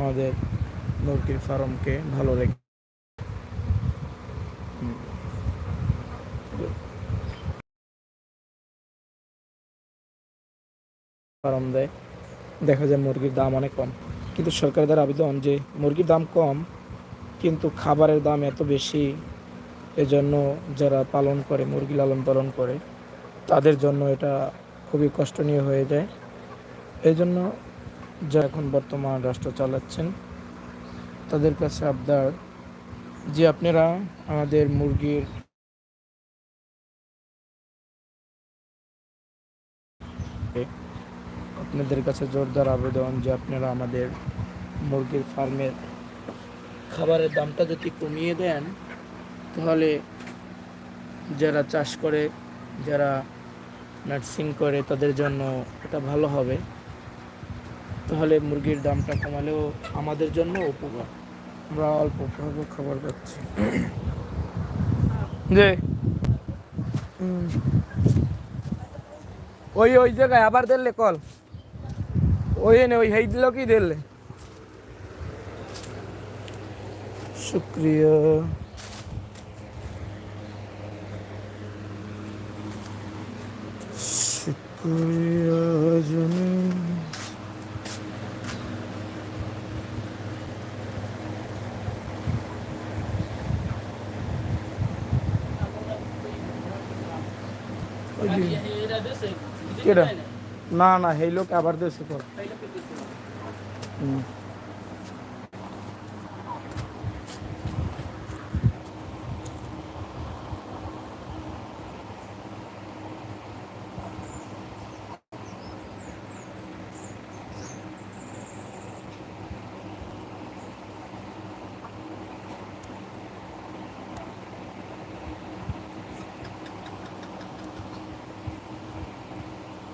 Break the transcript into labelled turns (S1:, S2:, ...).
S1: আমাদের মুরগির ফার্মকে ভালো রেখে ফার্ম দেয়। দেখা যায় মুরগির দাম অনেক কম। কিন্তু সরকারের দ্বারা আবেদন যে মুরগির দাম কম, কিন্তু খাবারের দাম এত বেশি, এজন্য যারা পালন করে, মুরগি লালন পালন করে, তাদের জন্য এটা খুবই কষ্টনীয় হয়ে যায়। এই জন্য যা এখন বর্তমান রাষ্ট্র চালাচ্ছেন। তাদের কাছে আবদার যে আপনারা আমাদের মুরগির আপনাদের কাছে জোরদার আবেদন যে আপনারা আমাদের মুরগির ফার্মের খাবারের দামটা যদি কমিয়ে দেন, তাহলে যারা চাষ করে, যারা নার্সিং করে, তাদের জন্য এটা ভালো হবে। তাহলে মুরগির দামটা কমালেও আমাদের জন্য উপকার। আমরা অল্প খাবার পাচ্ছি। যে ওই ওই জায়গায় আবার দিলে কল। ওই এনে, ওই হেই দিল কি দিলে? শুক্রিয়া। শুক্রিয়া ওই যে-? না না হেই লোক আবার দেশে কর হুম।